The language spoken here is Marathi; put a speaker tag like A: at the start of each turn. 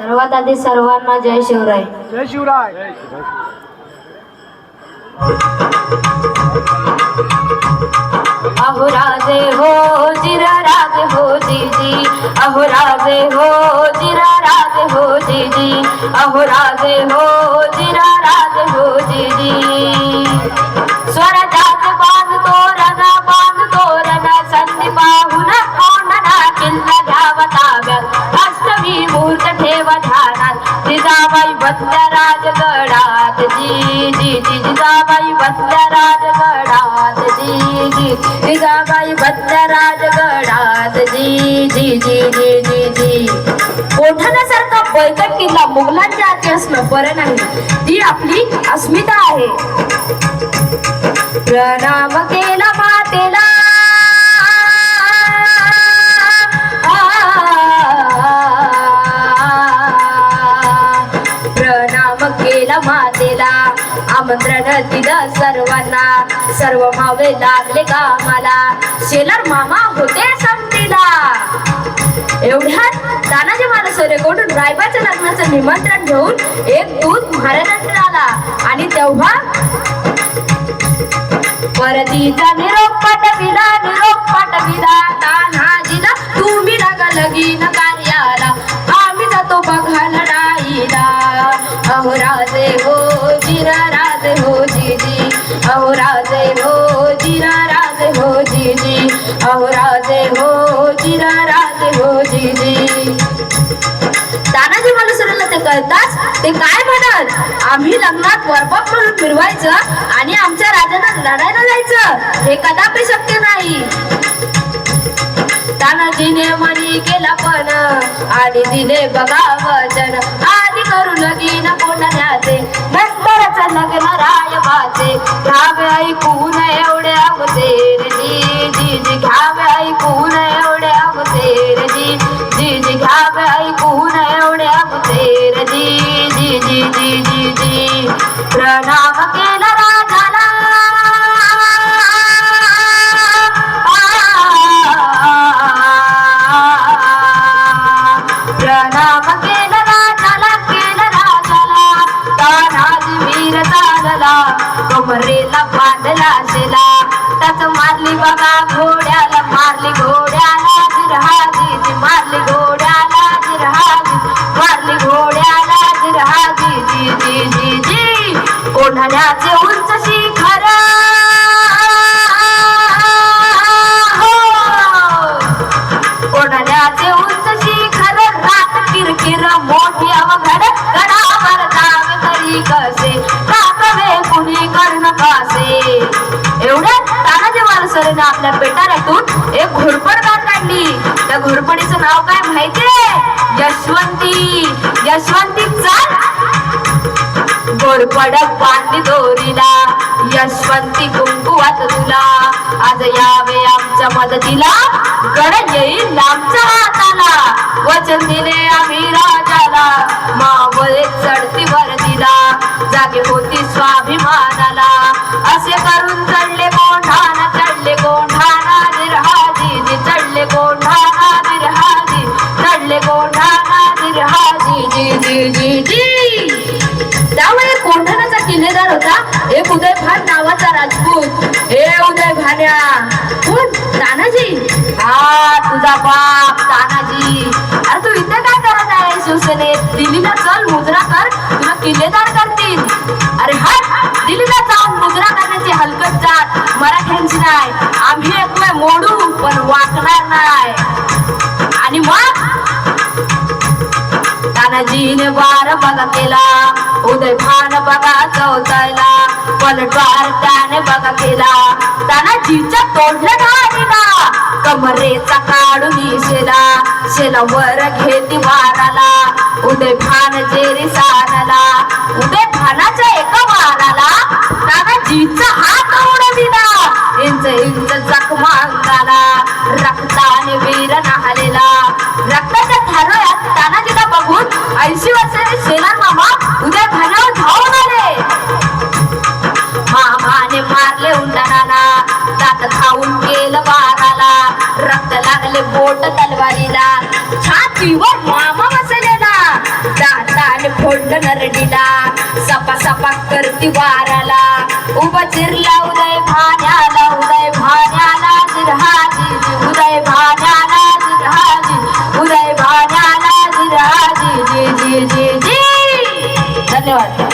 A: सर्वात आधी सर्वांना जय शिवराय.
B: जय शिवराय.
A: अहो राजे हो जिरा राजे हो जीजी. अहो राजे हो जिरा राजे हो जीजी. अहो राजे हो बसल्या राजगडात जी जी जी जिजाबाई बसल्या राजगडात जी जी जिजाबाई बसल्या राजगडात जी जी जी जी जी जी मोठण्यासारखा बैठक किल्ला मुघलांच्या हाती असणं बरं नाही. ती आपली अस्मिता आहे. प्रणाम केला मातेला. सर्व लागले कामाला शेलर मामा होते संमतीला एवढ्यात तानाजी महाराज कोठून रायबाच्या लग्नाचं निमंत्रण घेऊन एक दूध महाराजांकडे आला. आणि तेव्हा परतीचा निरोप पाठविला निरोप पाठविला. तानाजीला तुम्ही लागा लगीन जीजी अहो राजे हो जिरा राजे हो जीजी तानाजी मालुसरेला ते कळताच? ते काय म्हणत? आम्ही लग्नात वरबाप म्हणून फिरवायचं आणि आमच्या राजांना लढायला जायचं. हे कदापि शक्य नाही. तानाजीने मनी केला पण आणि दिले बघा वचन आधी करू लगीन कोणाचे नंतरच लग्न रायबाचे ऐकू ऐकून एवढे अवतेर कमरेला बांधला शिला. त्याच मारली बघा घोड्याला मारली घोड्याला जिरहाजी. जी मारली घोड्याला जिरहाजी. मारली घोड्याला जिरहाजी. जी जी जी जी. कोणाच्या उंच शिखर. मोठी अवघड गडा जावे तरी कसे राखवे कुणी कर्ण कसे एवढ्यात तानाजी मालसरेने आपल्या पेटाऱ्यातून एक घोरपड गात काढली त्या घोरपडीचं नाव काय माहितीये यशवंती यशवंती चाल गोडपडक बांधली दोरीला यशवंती कुंकुवात तुला आज यावे आमच्या मदतीला. गड येईल आमच्या हाताला. वचन दिले आम्ही राजाला मावळे चढती वरतीला जागे होती स्वाभिमानाला. असे करून चढले कोंढाना चढले कोंढाना दिरहाजी जी चढले कोंढाना दिरहाजी चढले कोंढाना दिरहाजी जी जी जी जी त्यामुळे कोंढाणाचा किल्लेदार होता. एक उदय भान नावाचा राजपूत. हे उदय भान्या कोण? तानाजी हा तुझा बाप तानाजी अरे तू इथे काय करत आहे? शिवसेनेत दिल्लीला चल मुजरा कर. तुला किल्लेदार करतील. अरे हट दिल्लीला जाऊन मुजरा करण्याची हलकत जात मराठ्यांची नाही. आम्ही एकवे मोडू पण वाकणार नाही. आणि मग? तानाजीने वार बघा केला उदय भान बघा चौथायला पलटवार त्याने बघा केला. तानाजीच्या तोडल्या काय? कमरेचा काढून शेला शेलावर घेती वाराला. उदय भान जेरी सानला उदय भानाच्या एका वाराला. तानाजीचा हात उडविला इंच इंच जखमा अंगाला. रक्ताने वीर बोट तलवारीला. छातीवर मामा बसलेला. रंग नरडीला. सपा सपा करती वाराला. उभा चिरला उदय भाण्याला. उदय भाण्याला जिरहाजी उदय भाण्याला जिरहाजी उदय भाण्याला जिरहाजी जी जी जी जी. धन्यवाद.